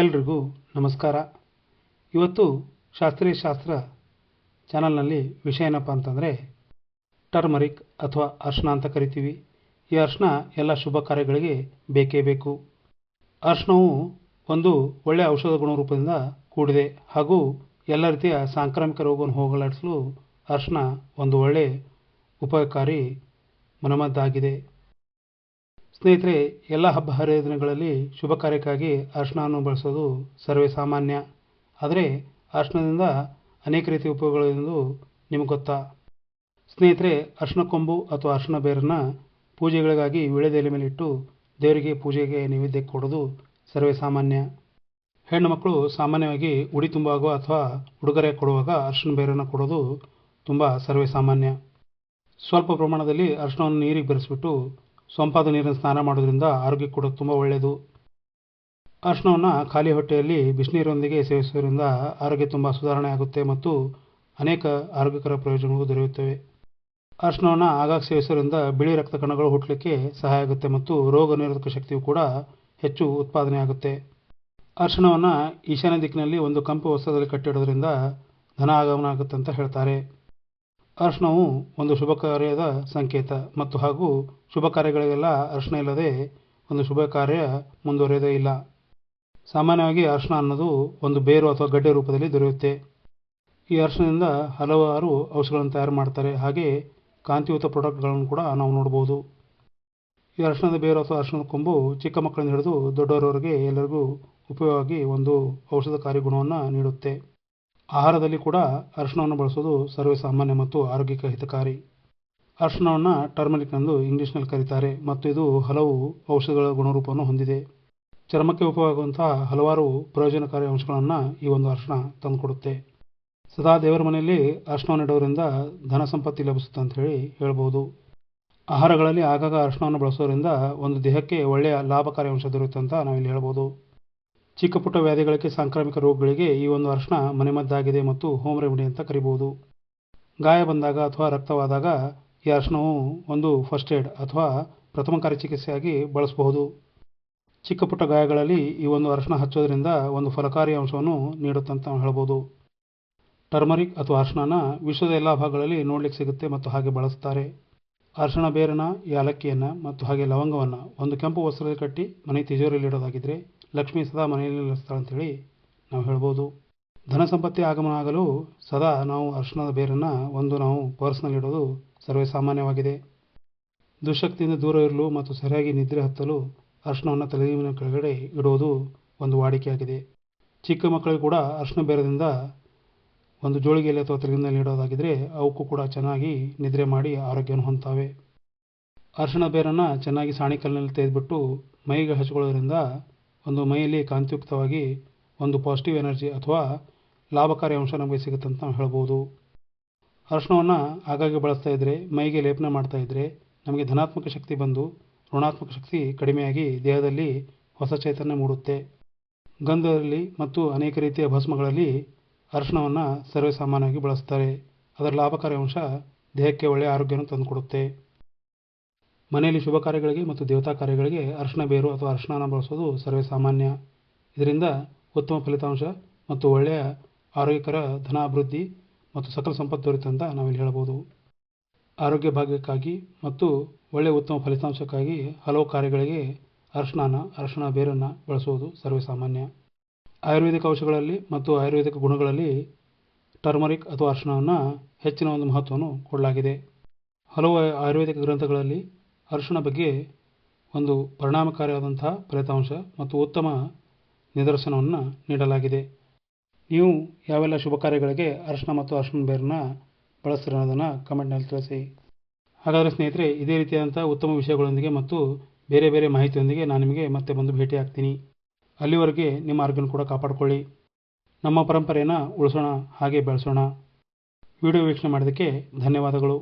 ಎಲ್ರಿಗೂ ನಮಸ್ಕಾರ. ಇವತ್ತು ಶಾಸ್ತ್ರೀಯ ಶಾಸ್ತ್ರ ಚಾನಲ್ನಲ್ಲಿ ವಿಷಯ ಏನಪ್ಪ ಅಂತಂದರೆ, ಟರ್ಮರಿಕ್ ಅಥವಾ ಅರ್ಶನ ಅಂತ ಕರಿತೀವಿ. ಈ ಅರ್ಶನ ಎಲ್ಲ ಶುಭ ಕಾರ್ಯಗಳಿಗೆ ಬೇಕೇ ಬೇಕು. ಅರ್ಶನವು ಒಂದು ಒಳ್ಳೆಯ ಔಷಧ ಗುಣರೂಪದಿಂದ ಕೂಡಿದೆ ಹಾಗೂ ಎಲ್ಲ ರೀತಿಯ ಸಾಂಕ್ರಾಮಿಕ ರೋಗವನ್ನು ಹೋಗಲಾಡಿಸಲು ಅರ್ಶನ ಒಂದು ಒಳ್ಳೆಯ ಉಪಕಾರಿ ಮನಮದ್ದಾಗಿದೆ. ಸ್ನೇಹಿತರೆ, ಎಲ್ಲ ಹಬ್ಬ ಹರಿದಿನಗಳಲ್ಲಿ ಶುಭ ಕಾರ್ಯಕ್ಕಾಗಿ ಅರ್ಶನವನ್ನು ಬಳಸೋದು ಸರ್ವೇ ಸಾಮಾನ್ಯ. ಆದರೆ ಅರ್ಶನದಿಂದ ಅನೇಕ ರೀತಿಯ ಉಪಯೋಗಗಳೆಂದು ನಿಮಗೆ ಗೊತ್ತಾ? ಸ್ನೇಹಿತರೆ ಅರ್ಶನ ಕೊಂಬು ಅಥವಾ ಅರ್ಶನ ಬೇರನ್ನು ಪೂಜೆಗಳಿಗಾಗಿ ವಿಳೆದೆಲೆ ಮೇಲೆ ಇಟ್ಟು ದೇವರಿಗೆ ಪೂಜೆಗೆ ನೈವೇದ್ಯ ಕೊಡೋದು ಸರ್ವೇ ಸಾಮಾನ್ಯ. ಹೆಣ್ಣು ಮಕ್ಕಳು ಸಾಮಾನ್ಯವಾಗಿ ಉಡಿ ತುಂಬುವಾಗ ಅಥವಾ ಉಡುಗೊರೆ ಕೊಡುವಾಗ ಅರ್ಶನ ಬೇರನ್ನು ಕೊಡೋದು ತುಂಬ ಸರ್ವೇ ಸಾಮಾನ್ಯ. ಸ್ವಲ್ಪ ಪ್ರಮಾಣದಲ್ಲಿ ಅರ್ಶನವನ್ನು ನೀರಿಗೆ ಬೆರೆಸ್ಬಿಟ್ಟು ಸೊಂಪಾದ ನೀರಿನ ಸ್ನಾನ ಮಾಡೋದ್ರಿಂದ ಆರೋಗ್ಯಕ್ಕೆ ಕೂಡ ತುಂಬ ಒಳ್ಳೆಯದು ಅರ್ಶನವನ್ನು ಖಾಲಿ ಹೊಟ್ಟೆಯಲ್ಲಿ ಬಿಸಿನೀರೊಂದಿಗೆ ಸೇವಿಸೋದ್ರಿಂದ ಆರೋಗ್ಯ ತುಂಬ ಸುಧಾರಣೆ ಆಗುತ್ತೆ ಮತ್ತು ಅನೇಕ ಆರೋಗ್ಯಕರ ಪ್ರಯೋಜನಗಳು ದೊರೆಯುತ್ತವೆ. ಅರ್ಶನವನ್ನು ಆಗಾಗ ಸೇವಿಸೋದ್ರಿಂದ ಬಿಳಿ ರಕ್ತ ಕಣಗಳು ಹುಟ್ಟಲಿಕ್ಕೆ ಸಹಾಯ ಆಗುತ್ತೆ ಮತ್ತು ರೋಗ ನಿರೋಧಕ ಶಕ್ತಿಯು ಕೂಡ ಹೆಚ್ಚು ಉತ್ಪಾದನೆ ಆಗುತ್ತೆ. ಅರ್ಶನವನ್ನು ಈಶಾನ್ಯ ದಿಕ್ಕಿನಲ್ಲಿ ಒಂದು ಕಂಪು ವಸ್ತ್ರದಲ್ಲಿ ಕಟ್ಟಿಡೋದ್ರಿಂದ ಧನ ಆಗಮನ ಆಗುತ್ತೆ ಅಂತ ಹೇಳ್ತಾರೆ. ಅರಿಶಿನವು ಒಂದು ಶುಭ ಕಾರ್ಯದ ಸಂಕೇತ ಮತ್ತು ಹಾಗೂ ಶುಭ ಕಾರ್ಯಗಳಿಗೆಲ್ಲ ಅರಿಶಿನ ಇಲ್ಲದೆ ಒಂದು ಶುಭ ಕಾರ್ಯ ಮುಂದುವರಿಯೋದೇ ಇಲ್ಲ. ಸಾಮಾನ್ಯವಾಗಿ ಅರಶಿನ ಅನ್ನೋದು ಒಂದು ಬೇರು ಅಥವಾ ಗಡ್ಡೆ ರೂಪದಲ್ಲಿ ದೊರೆಯುತ್ತೆ. ಈ ಅರಿಶಿನದಿಂದ ಹಲವಾರು ಔಷಧಗಳನ್ನು ತಯಾರು ಮಾಡ್ತಾರೆ. ಹಾಗೆ ಕಾಂತಿಯುತ ಪ್ರಾಡಕ್ಟ್ಗಳನ್ನು ಕೂಡ ನಾವು ನೋಡ್ಬೋದು. ಈ ಅರಿಶಿಣದ ಬೇರು ಅಥವಾ ಅರಿಶಿಣದ ಕೊಂಬು ಚಿಕ್ಕ ಮಕ್ಕಳಿಂದ ಹಿಡಿದು ದೊಡ್ಡವರವರೆಗೆ ಎಲ್ಲರಿಗೂ ಉಪಯೋಗವಾಗಿ ಒಂದು ಔಷಧಕಾರಿ ಗುಣವನ್ನು ನೀಡುತ್ತೆ. ಆಹಾರದಲ್ಲಿ ಕೂಡ ಅರಿಶಿಣವನ್ನು ಬಳಸೋದು ಸರ್ವೇ ಸಾಮಾನ್ಯ ಮತ್ತು ಆರೋಗ್ಯಕ್ಕೆ ಹಿತಕಾರಿ. ಅರಿಶಿಣವನ್ನು ಟರ್ಮರಿಕ್ ಎಂದು ಇಂಗ್ಲೀಷ್ನಲ್ಲಿ ಕರೀತಾರೆ ಮತ್ತು ಇದು ಹಲವು ಔಷಧಗಳ ಗುಣರೂಪವನ್ನು ಹೊಂದಿದೆ. ಚರ್ಮಕ್ಕೆ ಉಪಯೋಗವಾಗುವಂತಹ ಹಲವಾರು ಪ್ರಯೋಜನಕಾರಿ ಅಂಶಗಳನ್ನು ಈ ಒಂದು ಅರಿಶಿಣ ತಂದುಕೊಡುತ್ತೆ. ಸದಾ ದೇವರ ಮನೆಯಲ್ಲಿ ಅರಿಶಿಣವನ್ನು ಇಡೋದ್ರಿಂದ ಧನ ಸಂಪತ್ತಿ ಲಭಿಸುತ್ತೆ ಅಂತ ಹೇಳಿ ಹೇಳ್ಬೋದು. ಆಹಾರಗಳಲ್ಲಿ ಆಗಾಗ ಅರಿಶಿಣವನ್ನು ಬಳಸೋದ್ರಿಂದ ಒಂದು ದೇಹಕ್ಕೆ ಒಳ್ಳೆಯ ಲಾಭಕಾರಿ ಅಂಶ ದೊರೆಯುತ್ತೆ ಅಂತ ನಾವಿಲ್ಲಿ ಹೇಳ್ಬೋದು. ಚಿಕ್ಕ ಪುಟ್ಟ ವ್ಯಾಧಿಗಳಿಗೆ ಸಾಂಕ್ರಾಮಿಕ ರೋಗಗಳಿಗೆ ಈ ಒಂದು ಅರಿಶಿಣ ಮನೆಮದ್ದಾಗಿದೆ ಮತ್ತು ಹೋಮ್ ರೆಮಿಡಿ ಅಂತ ಕರಿಬೋದು. ಗಾಯ ಬಂದಾಗ ಅಥವಾ ರಕ್ತವಾದಾಗ ಈ ಅರಿಶಿಣವು ಒಂದು ಫಸ್ಟ್ ಏಡ್ ಅಥವಾ ಪ್ರಥಮಕಾರಿ ಚಿಕಿತ್ಸೆಯಾಗಿ ಬಳಸಬಹುದು. ಚಿಕ್ಕ ಪುಟ್ಟ ಗಾಯಗಳಲ್ಲಿ ಈ ಒಂದು ಅರಿಶಿನ ಹಚ್ಚೋದ್ರಿಂದ ಒಂದು ಫಲಕಾರಿ ಅಂಶವನ್ನು ನೀಡುತ್ತಂತ ಹೇಳ್ಬೋದು. ಟರ್ಮರಿಕ್ ಅಥವಾ ಅರಿಶಿಣನ ವಿಶ್ವದ ಎಲ್ಲ ಭಾಗಗಳಲ್ಲಿ ನೋಡ್ಲಿಕ್ಕೆ ಸಿಗುತ್ತೆ ಮತ್ತು ಹಾಗೆ ಬಳಸ್ತಾರೆ. ಅರಿಶಿಣ ಬೇರನ ಯಾಲಕ್ಕಿಯನ್ನು ಮತ್ತು ಹಾಗೆ ಲವಂಗವನ್ನು ಒಂದು ಕೆಂಪು ವಸ್ತ್ರದಲ್ಲಿ ಕಟ್ಟಿ ಮನೆ ತಿಜೋರಿಯಲ್ಲಿ ಇಡೋದಾಗಿದ್ದರೆ ಲಕ್ಷ್ಮೀ ಸದಾ ಮನೆಯಲ್ಲಿ ನೆಲೆಸ್ತಾಳೆ ಅಂತೇಳಿ ನಾವು ಹೇಳ್ಬೋದು. ಧನ ಸಂಪತ್ತಿ ಆಗಮನ ಆಗಲು ಸದಾ ನಾವು ಅರಿಶಿಣದ ಬೇರನ್ನು ಒಂದು ನಾವು ಪರ್ಸ್ನಲ್ಲಿ ಇಡೋದು ಸರ್ವೇ ಸಾಮಾನ್ಯವಾಗಿದೆ. ದುಶಕ್ತಿಯಿಂದ ದೂರ ಇರಲು ಮತ್ತು ಸರಿಯಾಗಿ ನಿದ್ರೆ ಹತ್ತಲು ಅರಿಶಿಣವನ್ನು ತಲೆಗಿನ ಕೆಳಗಡೆ ಇಡುವುದು ಒಂದು ವಾಡಿಕೆಯಾಗಿದೆ. ಚಿಕ್ಕ ಮಕ್ಕಳಿಗೆ ಕೂಡ ಅರಿಶಿಣ ಬೇರದಿಂದ ಒಂದು ಜೋಳಿಗೆಯಲ್ಲಿ ಅಥವಾ ತಲೆಗಿನಲ್ಲಿ ಇಡೋದಾಗಿದ್ದರೆ ಅವಕ್ಕೂ ಕೂಡ ಚೆನ್ನಾಗಿ ನಿದ್ರೆ ಮಾಡಿ ಆರೋಗ್ಯವನ್ನು ಹೊಂತಾವೆ ಅರಿಶಿಣ ಬೇರನ್ನು ಚೆನ್ನಾಗಿ ಸಾಣಿಕಲ್ಲಿನಲ್ಲಿ ತೆಗೆದುಬಿಟ್ಟು ಮೈಗೆ ಹಚ್ಕೊಳ್ಳೋದ್ರಿಂದ ಒಂದು ಮೈಯಲ್ಲಿ ಕಾಂತಿಯುಕ್ತವಾಗಿ ಒಂದು ಪಾಸಿಟಿವ್ ಎನರ್ಜಿ ಅಥವಾ ಲಾಭಕಾರಿ ಅಂಶ ನಮಗೆ ಸಿಗುತ್ತೆ ಅಂತ ನಾವು ಹೇಳ್ಬೋದು. ಅರಿಶಿಣವನ್ನು ಆಗಾಗ್ಗೆ ಬಳಸ್ತಾ ಇದ್ದರೆ ಮೈಗೆ ಲೇಪನ ಮಾಡ್ತಾ ಇದ್ದರೆ ನಮಗೆ ಧನಾತ್ಮಕ ಶಕ್ತಿ ಬಂದು ಋಣಾತ್ಮಕ ಶಕ್ತಿ ಕಡಿಮೆಯಾಗಿ ದೇಹದಲ್ಲಿ ಹೊಸ ಚೈತನ್ಯ ಮೂಡುತ್ತೆ. ಗಂಧದಲ್ಲಿ ಮತ್ತು ಅನೇಕ ರೀತಿಯ ಭಸ್ಮಗಳಲ್ಲಿ ಅರಿಶಿಣವನ್ನು ಸರ್ವೇಸಾಮಾನ್ಯವಾಗಿ ಬಳಸ್ತಾರೆ. ಅದರ ಲಾಭಕಾರಿ ಅಂಶ ದೇಹಕ್ಕೆ ಒಳ್ಳೆಯ ಆರೋಗ್ಯವನ್ನು ತಂದುಕೊಡುತ್ತೆ. ಮನೆಯಲ್ಲಿ ಶುಭ ಕಾರ್ಯಗಳಿಗೆ ಮತ್ತು ದೇವತಾ ಕಾರ್ಯಗಳಿಗೆ ಅರ್ಶನ ಬೇರು ಅಥವಾ ಅರ್ಶನ ಬಳಸೋದು ಸರ್ವೇ ಸಾಮಾನ್ಯ ಇದರಿಂದ ಉತ್ತಮ ಫಲಿತಾಂಶ ಮತ್ತು ಒಳ್ಳೆಯ ಆರೋಗ್ಯಕರ ಧನಾಭಿವೃದ್ಧಿ ಮತ್ತು ಸಕಲ ಸಂಪತ್ತು ದೊರೆಯುತ್ತೆ ಅಂತ ನಾವಿಲ್ಲಿ ಹೇಳಬಹುದು ಆರೋಗ್ಯ ಭಾಗ್ಯಕ್ಕಾಗಿ ಮತ್ತು ಒಳ್ಳೆಯ ಉತ್ತಮ ಫಲಿತಾಂಶಕ್ಕಾಗಿ ಹಲವು ಕಾರ್ಯಗಳಿಗೆ ಅರಿಶಿಣನ ಅರ್ಶನ ಬೇರನ್ನು ಬಳಸುವುದು ಸರ್ವೇ ಸಾಮಾನ್ಯ ಆಯುರ್ವೇದಿಕ ಔಷಧಗಳಲ್ಲಿ ಮತ್ತು ಆಯುರ್ವೇದಿಕ ಗುಣಗಳಲ್ಲಿ ಟರ್ಮರಿಕ್ ಅಥವಾ ಅರ್ಶನವನ್ನು ಹೆಚ್ಚಿನ ಒಂದು ಮಹತ್ವವನ್ನು ಕೊಡಲಾಗಿದೆ. ಹಲವು ಆಯುರ್ವೇದಿಕ ಗ್ರಂಥಗಳಲ್ಲಿ ಅರಿಶಿಣ ಬಗ್ಗೆ ಒಂದು ಪರಿಣಾಮಕಾರಿಯಾದಂತಹ ಫಲಿತಾಂಶ ಮತ್ತು ಉತ್ತಮ ನಿದರ್ಶನವನ್ನು ನೀಡಲಾಗಿದೆ. ನೀವು ಯಾವೆಲ್ಲ ಶುಭ ಕಾರ್ಯಗಳಿಗೆ ಅರಿಶಿಣ ಮತ್ತು ಅರಿಶಿಣ ಬೇರನ್ನ ಬಳಸ್ತೀರ ಅನ್ನೋದನ್ನು ಕಮೆಂಟ್ನಲ್ಲಿ ತಿಳಿಸಿ. ಹಾಗಾದರೆ ಸ್ನೇಹಿತರೆ, ಇದೇ ರೀತಿಯಾದಂಥ ಉತ್ತಮ ವಿಷಯಗಳೊಂದಿಗೆ ಮತ್ತು ಬೇರೆ ಬೇರೆ ಮಾಹಿತಿಯೊಂದಿಗೆ ನಾನು ನಿಮಗೆ ಮತ್ತೆ ಬಂದು ಭೇಟಿ ಆಗ್ತೀನಿ. ಅಲ್ಲಿವರೆಗೆ ನಿಮ್ಮ ಆರೋಗ್ಯನ ಕೂಡ ಕಾಪಾಡಿಕೊಳ್ಳಿ. ನಮ್ಮ ಪರಂಪರೆಯನ್ನು ಉಳಿಸೋಣ, ಹಾಗೆ ಬೆಳೆಸೋಣ. ವಿಡಿಯೋ ವೀಕ್ಷಣೆ ಮಾಡೋದಕ್ಕೆ ಧನ್ಯವಾದಗಳು.